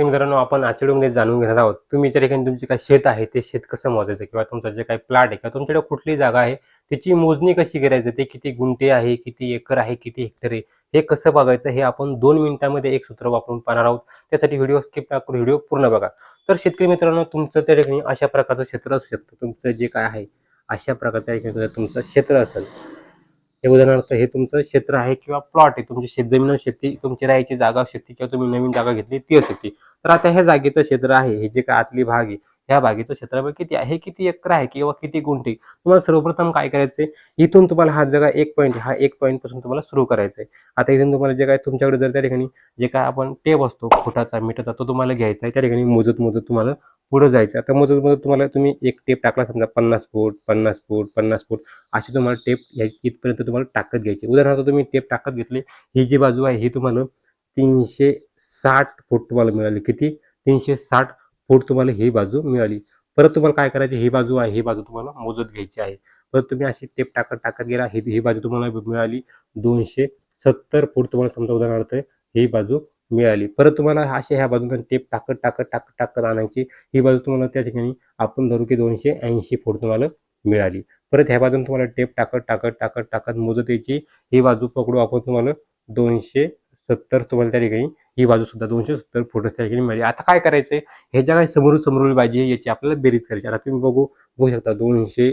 तर मित्रांनो आपण आजच्या व्हिडिओमध्ये जाणून घेणार आहोत तुम्ही ज्या ठिकाणी तुमचे काय शेत आहे ते शेत कसं मोजायचं किंवा तुमचं जे काही प्लॉट आहे किंवा तुमच्याकडे कुठली जागा आहे त्याची मोजणी कशी करायचं? ते किती गुंठे आहे किती एकर आहे किती हेक्टर आहे हे कसं बघायचं? हे आपण दोन मिनिटांमध्ये एक सूत्र वापरून पाहणार आहोत. त्यासाठी व्हिडिओ स्किप न करून व्हिडिओ पूर्ण बघा. तर शेतकरी मित्रांनो तुमचं त्या ठिकाणी अशा प्रकारचं क्षेत्र असू शकतं. तुमचं जे काय आहे अशा प्रकारच्या तुमचं क्षेत्र असेल. हे उदाहरणार्थ हे तुमचं क्षेत्र आहे किंवा प्लॉट आहे. तुमची शेतजमीन असू शकते तुमची राहायची जागा असू शकते किंवा तुम्ही नवीन जागा घेतली ती असू शकते तर आता ह्या जागेचं क्षेत्र आहे. हे जे काय आतली भाग आहे ह्या बागेचं क्षेत्रफळ किती आहे? किती एकर आहे किंवा किती गुंठे? तुम्हाला सर्वप्रथम काय करायचंय? इथून तुम्हाला हा जगा एक पॉईंट हा एक पॉईंटपासून तुम्हाला सुरू करायचा आहे आता इथून तुम्हाला जे काय तुमच्याकडे जर त्या ठिकाणी जे काय आपण टेप असतो फुटाचा मीटरचा तो तुम्हाला घ्यायचा आहे. त्या ठिकाणी मोजत मोजत तुम्हाला पुढे जायचं. आता मोजत तुम्हाला तुम्ही एक टेप टाकला समजा पन्नास फूट पन्नास फूट पन्नास फूट अशी तुम्हाला टेप या इथपर्यंत तुम्हाला टाकत घ्यायची. उदाहरणार्थ तुम्ही टेप टाकत घेतली ही जी बाजू आहे ही तुम्हाला तीनशे साठ फूट तुम्हाला मिळाली. किती? तीनशे साठ फूट तुम्हाला ही बाजू मिळाली. परत तुम्हाला काय करायची? ही बाजू आहे ही बाजू तुम्हाला मोजत घ्यायची आहे. परत तुम्ही अशी टेप टाकत टाकत गेला ही ही बाजू तुम्हाला मिळाली दोनशे सत्तर फूट तुम्हाला समजा उदाहरणार्थ ही बाजू मिळाली. परत तुम्हाला अशा ह्या बाजूला टेप टाकत टाकत टाकत टाकत आणायची. ही बाजू तुम्हाला त्या ठिकाणी आपण धरू की दोनशे ऐंशी फूट तुम्हाला मिळाली. परत ह्या बाजून तुम्हाला टेप टाकत टाकत टाकत टाकत मोजत यायची. ही बाजू पकडू आपण तुम्हाला दोनशे सत्तर तुम्हाला त्या ठिकाणी ही बाजू सुद्धा दोनशे सत्तर फूट त्या ठिकाणी मिळाली. आता काय करायचंय? आहे ह्याच्या काय समोरून समोर बाजी याची आपल्याला बेरीज करायची आता तुम्ही बघू बघू शकता दोनशे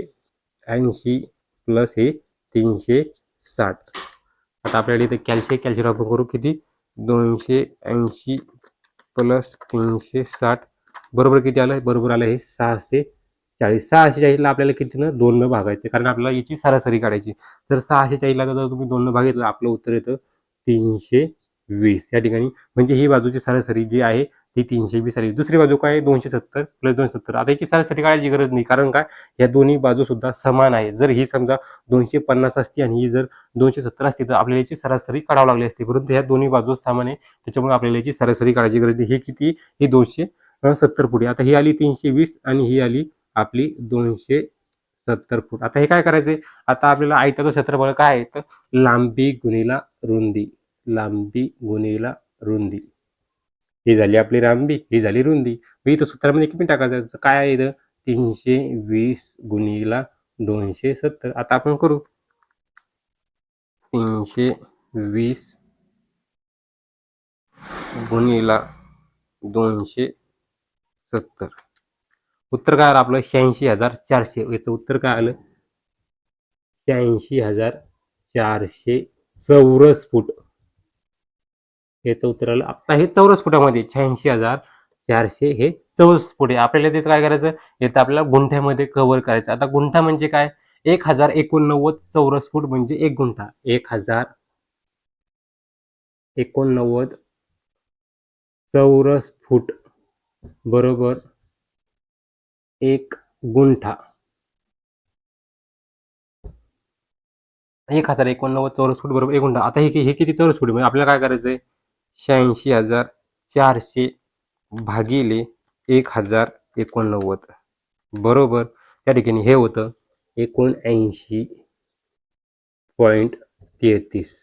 ऐंशी प्लस हे तीनशे साठ. आता आपल्याला इथे कॅल्शियम कॅल्शियम आपण करू. किती? दोनशे ऐंशी प्लस तीनशे साठ. बरोबर किती आलं बरोबर आलं हे सहाशे चाळीस. सहाशे चाळीसला आपल्याला कितीनं दोननं दोन कारण आपल्याला याची सरासरी काढायची. तर सहाशे चाळीसला जर तुम्ही दोननं भागितलं आपलं उत्तर येतं तीनशे वीस. या ठिकाणी. म्हणजे ही बाजूची सरासरी जी आहे ही तीनशे वीस आली दुसरी बाजू काय? दोनशे सत्तर प्लस दोनशे सत्तर. आता याची सरासरी काढायची गरज नाही. कारण काय? या दोन्ही बाजू सुद्धा समान आहे जर ही समजा दोनशे पन्नास असती आणि ही जर दोनशे सत्तर असती तर आपल्याला याची सरासरी काढावी लागली असती. परंतु ह्या दोन्ही बाजू समान आहे त्याच्यामुळे आपल्याला याची सरासरी काढायची गरज नाही. ही किती? ही दोनशे सत्तर फुट आहे. आता ही आली तीनशे वीस आणि ही आली आपली दोनशे सत्तर फूट. आता हे काय करायचंय? आता आपल्याला आयताचं क्षेत्रफळ काय आहे? तर लांबी गुणीला रुंदी. लांबी गुणीला रुंदी. ही झाली आपली लांबी ही झाली रुंदी. मग इथं सूत्रामध्ये किती टाकायचं? काय आहे इथं? तीनशे वीस गुणिला दोनशे सत्तर. आता आपण करू. तीनशे वीस गुणिला दोनशे सत्तर. उत्तर काय आलं आपलं? शहाऐंशी हजार चारशे. याचं उत्तर काय आलं? शहाऐंशी हजार चारशे चौरस फूट. याचं उत्तर आलं. आता हे चौरस फुटामध्ये शहाऐंशी हजार चारशे हे चौरस फुटे आहे. आपल्याला त्याचं काय करायचं? येतं आपल्याला गुंठ्यामध्ये कव्हर करायचं. आता गुंठा म्हणजे काय? एक हजार एकोणनव्वद चौरस फूट म्हणजे एक गुंठा. एक हजार एकोणनव्वद चौरस फूट बरोबर एक गुंठा. एक हजार एकोणनव्वद चौरस फूट बरोबर एक गुंठा. आता हे हे किती चौरस फूट म्हणजे आपल्याला काय करायचंय? शहाऐंशी हजार चारशे भागिले एक हजार एकोणनव्वद. बरोबर? त्या ठिकाणी हे होतं एकोणऐंशी पॉईंट तेहतीस.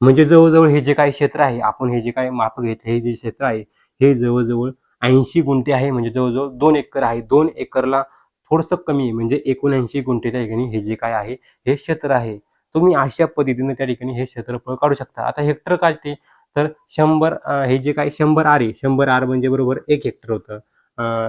म्हणजे जवळजवळ हे जे काही क्षेत्र आहे आपण हे जे काय माप घेतले हे जे क्षेत्र आहे हे जवळजवळ ऐंशी गुंठे आहे. म्हणजे जवळजवळ दोन एकर आहे. दोन एकरला थोडंसं कमी आहे. म्हणजे एकोणऐंशी गुंठे त्या ठिकाणी हे जे काय आहे हे क्षेत्र आहे. तुम्ही अशा पद्धतीने त्या ठिकाणी हे क्षेत्रफळ काढू शकता. आता हेक्टर काढते. तर शंभर हे जे काय शंभर आर आहे शंभर आर म्हणजे बरोबर एक हेक्टर होतं.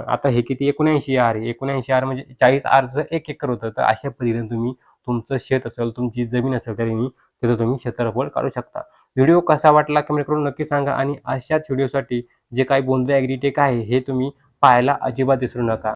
आता हे किती? एकोणऐंशी आर आहे. एकोणऐंशी आर म्हणजे चाळीस आरचं एक एकर होतं. तर अशा पद्धतीने तुम्ही तुमचं शेत असेल तुमची जमीन असेल तरी तिथं त्याचं तुम्ही क्षेत्रफळ काढू शकता. व्हिडिओ कसा वाटला कमेंट करून नक्की सांगा आणि अशाच व्हिडिओसाठी जे काही बोंद्रे ॲग्रीटेक आहे हे तुम्ही पाहायला अजिबात विसरू नका.